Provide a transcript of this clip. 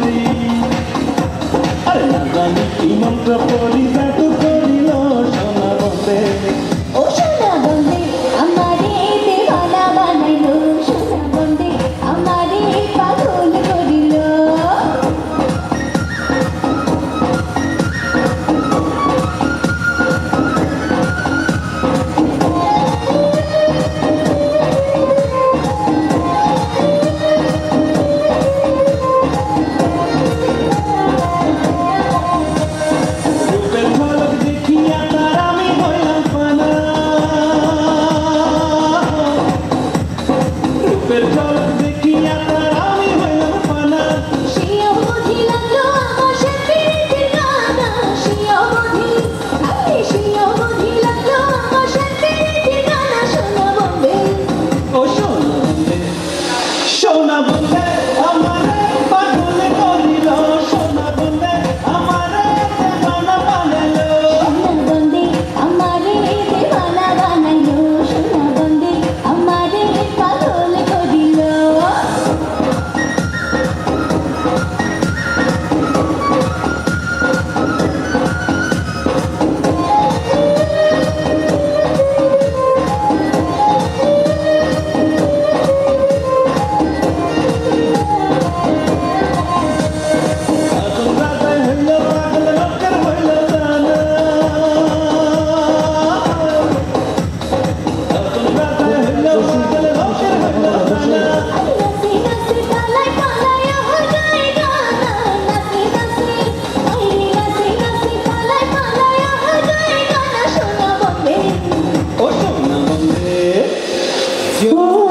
বলি আরে না জানি কি মন্ত্র পড়ি তা তো করিল সোনা বসে ও সোনা Yeah.